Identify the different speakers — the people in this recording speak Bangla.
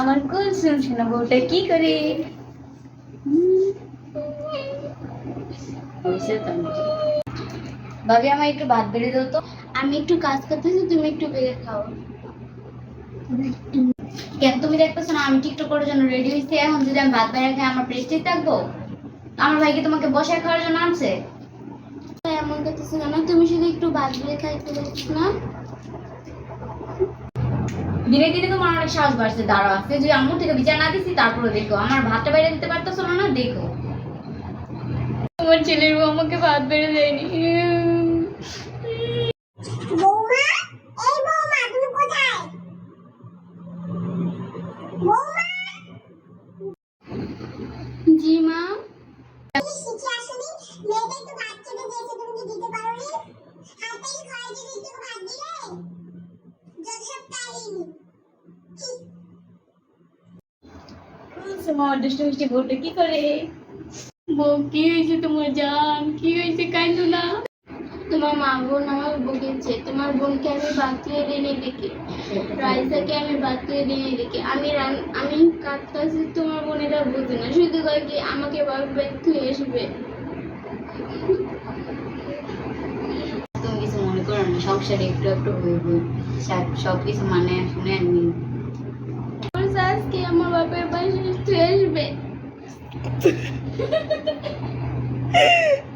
Speaker 1: আমার কুলসুম শোনা বউটা কি করে? ভাবি আমার একটু ভাত বেড়ে দাও তো।
Speaker 2: আমি একটু কাজ করতেছি তুমি একটু বেড়ে খাও।
Speaker 1: কেন তুমি দেখতেছো না আমি টিকটক করার জন্য রেডি হয়েছি। এখন যদি আমি ভাত বাইরে খাই আমার প্রেস্টিজ থাকব? আমার ভাইকে তোমাকে বসায় খাওয়ার জন্য আনছে?
Speaker 2: এমন করতেছি কেন? তুমি শুধু একটু ভাত বেড়ে খাইতে পারছিস না?
Speaker 1: দিনে দিনে তোমার অনেক সাহস বাড়ছে দাঁড়া আছে যদি আম্মু থেকে বিচার না দিছি তারপরে দেখো। আমার ভাতটা বাইরে দিতে পারতেছো না দেখো। তোমার ছেলের বউ আমাকে ভাত বেড়ে দেয়নি।
Speaker 3: বৌমা এই বৌমা তুমি কোথায়? বৌমা?
Speaker 2: জি মা
Speaker 3: তুমি শিখে আসনি মেয়েটা একটু ভাত খেতে দিয়েছে তুমি কি দিতে পারোনি হাতেই খায় যদি একটু ভাত দিলে যত সব তাইনি
Speaker 1: তোমার দুষ্ট মিষ্টি বউটা কি করে? বউ কি হয়েছে তোমার জান? কি হয়েছে? কাইন্দু না।
Speaker 2: তোমার মা বোন আমার বকেছে তোমার বোনকে আমি বাঁচিয়ে দিনে দেখি রাইসাকে আমি বাঁচিয়ে দিনে দেখি আমি রান- আমি কাঁদতেছি তোমার বোনেরা বুঝে না। শুধু কয় কি আমাকে ব্যাগ তুই আসবে।
Speaker 1: তুমি কিছু মনে করো না সংসারে একটু একটু হইব। সব কিছু মানে শুনে yaptı.